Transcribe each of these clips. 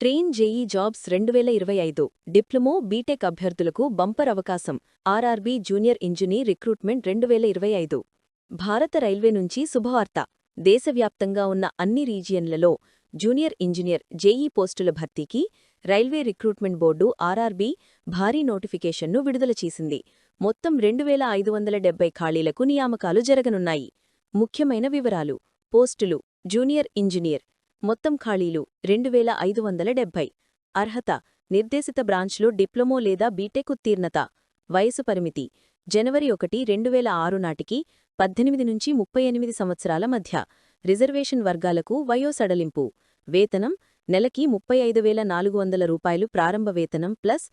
Train JEE jobs రెండు వేల ఇరవై ఐదు డిప్లొమో బీటెక్ అభ్యర్థులకు బంపర్ అవకాశం ఆర్ఆర్బీ జూనియర్ ఇంజనీర్ రిక్రూట్మెంట్ రెండు వేల ఇరవై ఐదు. భారత రైల్వే నుంచి శుభవార్త. దేశవ్యాప్తంగా ఉన్న అన్ని రీజియన్లలో జూనియర్ ఇంజనీర్ జేఈ పోస్టుల భర్తీకి రైల్వే రిక్రూట్మెంట్ బోర్డు ఆర్ఆర్బీ భారీ నోటిఫికేషన్ను విడుదల చేసింది. మొత్తం రెండు వేల ఐదు వందల డెబ్బై ఖాళీలకు నియామకాలు జరగనున్నాయి. ముఖ్యమైన వివరాలు. పోస్టులు. జూనియర్ ఇంజనీర్ మొత్తం ఖాళీలు రెండు వేల ఐదు వందల డెబ్బై అర్హత నిర్దేశిత బ్రాంచ్లో డిప్లొమో లేదా బీటెక్ ఉత్తీర్ణత. వయసు పరిమితి జనవరి ఒకటి రెండు వేల ఆరు నాటికి పద్దెనిమిది నుంచి ముప్పై ఎనిమిది సంవత్సరాల మధ్య. రిజర్వేషన్ వర్గాలకు వయోసడలింపు వేతనం నెలకి ముప్పై ఐదు వేల నాలుగు వందల రూపాయలు ప్రారంభ వేతనం ప్లస్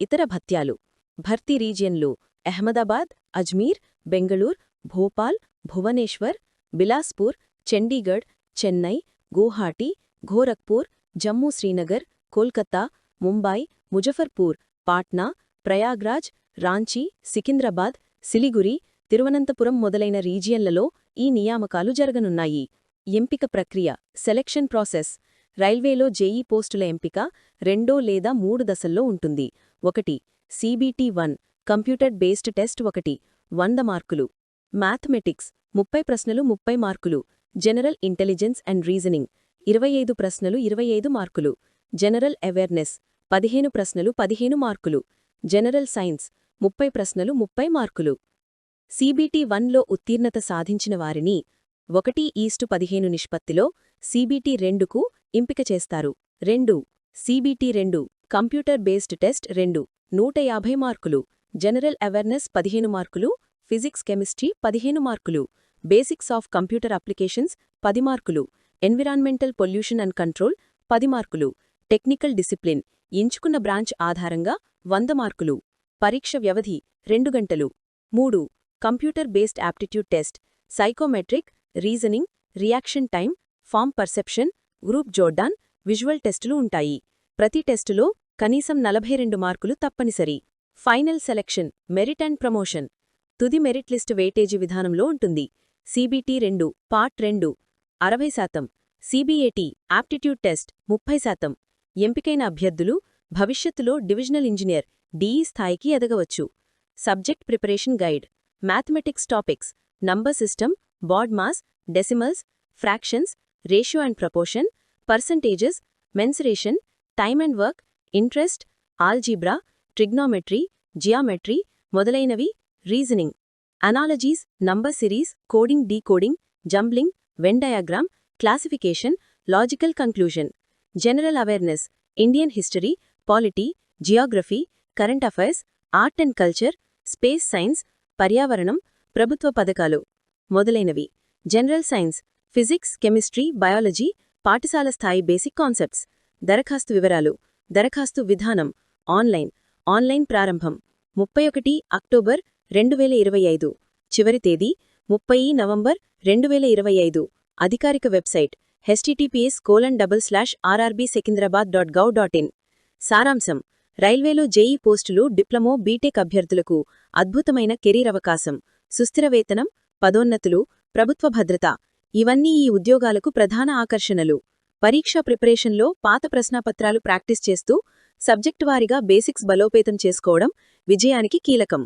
ఇతర భత్యాలు. భర్తీ రీజియన్లు అహ్మదాబాద్ అజ్మీర్ బెంగళూర్ భోపాల్ భువనేశ్వర్ బిలాస్పూర్ చండీగఢ్ చెన్నై గువాహటి గోరఖ్పూర్ జమ్మూ శ్రీనగర్ కోల్కతా ముంబై ముజఫర్పూర్ పాట్నా ప్రయాగ్రాజ్ రాంచీ సికింద్రాబాద్ సిలిగురి తిరువనంతపురం మొదలైన రీజియన్లలో ఈ నియామకాలు జరగనున్నాయి. ఎంపిక ప్రక్రియ సెలక్షన్ ప్రాసెస్ రైల్వేలో జేఈ పోస్టుల ఎంపిక రెండో లేదా మూడు దశల్లో ఉంటుంది. ఒకటి CBT one computer based test ఒకటి వంద మార్కులు. మ్యాథమెటిక్స్ ముప్పై ప్రశ్నలు ముప్పై మార్కులు. జనరల్ ఇంటెలిజెన్స్ అండ్ రీజనింగ్ ఇరవై ఐదు ప్రశ్నలు ఇరవై ఐదు మార్కులు. జనరల్ అవేర్నెస్ పదిహేను ప్రశ్నలు పదిహేను మార్కులు. జనరల్ సైన్స్ ముప్పై ప్రశ్నలు ముప్పై మార్కులు. సీబీటీ వన్లో ఉత్తీర్ణత సాధించిన వారిని ఒకటి ఈస్టు పదిహేను నిష్పత్తిలో సీబీటీ రెండుకు ఎంపిక చేస్తారు. రెండు సీబీటీ రెండు కంప్యూటర్ బేస్డ్ టెస్ట్ రెండు నూట యాభై మార్కులు. జనరల్ అవేర్నెస్ పదిహేను మార్కులు ఫిజిక్స్ కెమిస్ట్రీ పదిహేను మార్కులు. బేసిక్స్ ఆఫ్ కంప్యూటర్ అప్లికేషన్స్ పది మార్కులు. ఎన్విరాన్మెంటల్ పొల్యూషన్ అండ్ కంట్రోల్ పది మార్కులు. టెక్నికల్ డిసిప్లిన్ ఎంచుకున్న బ్రాంచ్ ఆధారంగా వంద మార్కులు. పరీక్ష వ్యవధి రెండు గంటలు. మూడు. Computer based aptitude test psychometric reasoning reaction time form perception group Jordan visual టెస్టులు ఉంటాయి. ప్రతి టెస్టులో కనీసం నలభై రెండు మార్కులు తప్పనిసరి. Final selection merit and promotion. తుది మెరిట్ లిస్టు వెయిటేజీ విధానంలో ఉంటుంది. సిబిటి రెండు పార్ట్ రెండు అరవై శాతం. సిబిఏటి ఆప్టిట్యూడ్ టెస్ట్ ముప్పై శాతం. ఎంపికైన అభ్యర్థులు భవిష్యత్తులో డివిజనల్ ఇంజనీర్ డిఈ స్థాయికి ఎదగవచ్చు. Subject preparation guide mathematics topics number system BODMAS decimals fractions ratio and proportion percentages mensuration time and work interest algebra trigonometry geometry మొదలైనవి reasoning. Analogies number series coding decoding jumbling Venn diagram classification logical conclusion general awareness Indian history polity geography current affairs art and culture space science పర్యావరణం ప్రభుత్వ పథకాలు మొదలైనవి. General science physics chemistry biology పాఠశాల స్థాయి basic concepts దరఖాస్తు వివరాలు దరఖాస్తు విధానం ఆన్లైన్ ఆన్లైన్ ప్రారంభం. ముప్పై ఒకటి అక్టోబర్ రెండు వేల ఇరవై ఐదు చివరి తేదీ ముప్పై నవంబర్ రెండు వేల ఇరవై ఐదు. అధికారిక website HTTPS colon double slash RRB Secunderabad dot gov dot in సారాంశం రైల్వేలో జేఈ పోస్టులు డిప్లొమో బీటెక్ అభ్యర్థులకు అద్భుతమైన కెరీర్ అవకాశం సుస్థిర వేతనం పదోన్నతులు ప్రభుత్వ భద్రత ఇవన్నీ ఈ ఉద్యోగాలకు ప్రధాన ఆకర్షణలు. పరీక్షా ప్రిపరేషన్లో పాత ప్రశ్నాపత్రాలు ప్రాక్టీస్ చేస్తూ సబ్జెక్టు వారీగా బేసిక్స్ బలోపేతం చేసుకోవడం విజయానికి కీలకం.